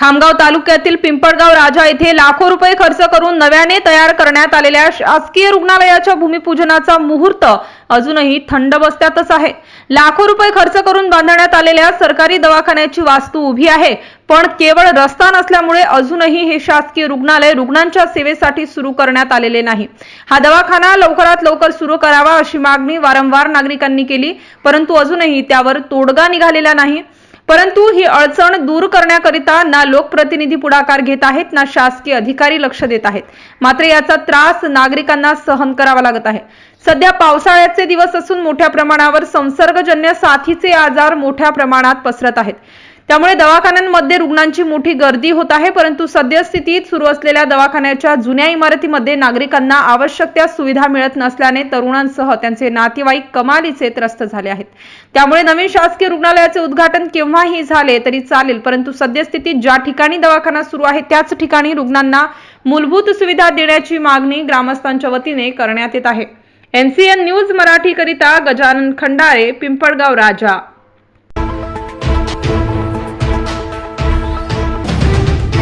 खामगाव तालुक्यातील पिंपळगाव राजा येथे लाखो रुपये खर्च करून नव्याने तयार करण्यात आलेल्या शासकीय रुग्णालयाच्या भूमिपूजनाचा मुहूर्त अजूनही थंड बसत्यातच आहे. लाखो रुपये खर्च करून बांधण्यात आलेल्या सरकारी दवाखान्याची वास्तू उभी आहे. पण केवळ रस्ता नसल्यामुळे अजूनही हे शासकीय रुग्णालय रुग्णांच्या सेवेसाठी सुरू करण्यात आलेले नाही. हा दवाखाना लवकरात लवकर सुरू करावा अशी मागणी वारंवार नागरिकांनी केली परंतु अजूनही त्यावर तोडगा निघालेला नाही. परंतु ही अडचण दूर करण्याकरिता ना लोकप्रतिनिधी पुढाकार घेत आहेत ना शासकीय अधिकारी लक्ष देत आहेत. मात्र याचा त्रास नागरिकांना सहन करावा लागत आहे. सध्या पावसाळ्याचे दिवस असून मोठ्या प्रमाणावर संसर्गजन्य साथीचे आजार मोठ्या प्रमाणात पसरत आहेत. त्यामुळे दवाखान्यांमध्ये रुग्णांची मोठी गर्दी होत आहे परंतु सद्यस्थितीत सुरू असलेल्या दवाखान्याच्या जुन्या इमारतीमध्ये नागरिकांना आवश्यक त्या सुविधा मिळत नसल्याने तरुणांसह त्यांचे नातेवाईक कमालीचे त्रस्त झाले आहेत. त्यामुळे नवीन शासकीय रुग्णालयाचे उद्घाटन केव्हाही झाले तरी चालेल परंतु सद्यस्थितीत ज्या ठिकाणी दवाखाना सुरू आहे त्याच ठिकाणी रुग्णांना मूलभूत सुविधा देण्याची मागणी ग्रामस्थांच्या वतीने करण्यात येत आहे. एनसीएन न्यूज मराठी करिता गजानन खंडारे पिंपळगाव राजा.